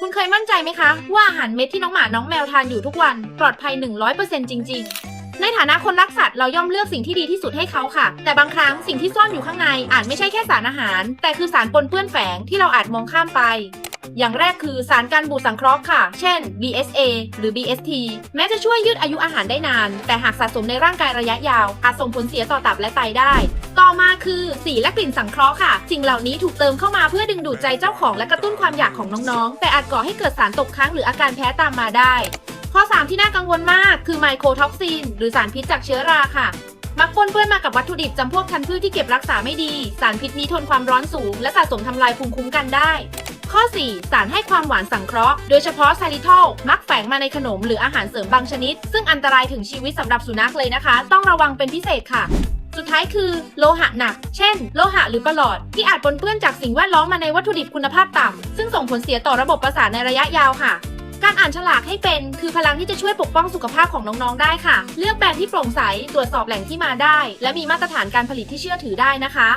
คุณเคยมั่นใจไหมคะ ว่าอาหารเม็ดที่น้องหมาน้องแมวทานอยู่ทุกวัน ปลอดภัย 100%จริง ๆ ในฐานะคนรักสัตว์เราย่อมเลือกสิ่งที่ดีที่สุดให้เขาค่ะ แต่บางครั้งสิ่งที่ซ่อนอยู่ข้างในอาจไม่ใช่แค่สารอาหาร แต่คือสารปนเปื้อนแฝงที่เราอาจมองข้ามไป อย่างแรกคือสารการบูดสังเคราะห์ค่ะ เช่น BSA หรือ BST แม้จะช่วยยืดอายุอาหารได้นาน แต่หากสะสมในร่างกายระยะยาว อาจส่งผลเสียต่อตับและไตได้ ต่อมาคือสีและกลิ่นสังเคราะห์ค่ะ สิ่งเหล่านี้ถูกเติมเข้ามาเพื่อดึงดูดใจเจ้าของและกระตุ้นความอยากของน้องๆ แต่อาจก่อให้เกิดสารตกค้างหรืออาการแพ้ตามมาได้ ข้อ 3 ที่น่ากังวลมากคือไมโครท็อกซินหรือสารพิษจากเชื้อราค่ะ มักปนเปื้อนมากับวัตถุดิบจำพวกพันธุ์พืชที่เก็บรักษาไม่ดี สารพิษนี้ทนความร้อนสูง และสะสมทำลายภูมิคุ้มกันได้ ข้อ 4 สารให้ความหวานสังเคราะห์ โดยเฉพาะไซริทอลมักแฝงมาในขนมหรืออาหารเสริมบางชนิด ซึ่งอันตรายถึงชีวิตสำหรับสุนัขเลยนะคะ ต้องระวังเป็นพิเศษค่ะสุดท้ายคือโลหะหนัก เช่น โลหะหรือประหลอด ที่อาจปนเปื้อนจากสิ่งแวดล้อมมาในวัตถุดิบคุณภาพต่ำ ซึ่งส่งผลเสียต่อระบบประสาทในระยะยาวค่ะ อ่านฉลากให้เป็น คือพลังที่จะช่วยปกป้องสุขภาพของน้องๆได้ค่ะ เลือกแบรนด์ที่โปร่งใส ตรวจสอบแหล่งที่มาได้ และมีมาตรฐานการผลิตที่เชื่อถือได้นะคะ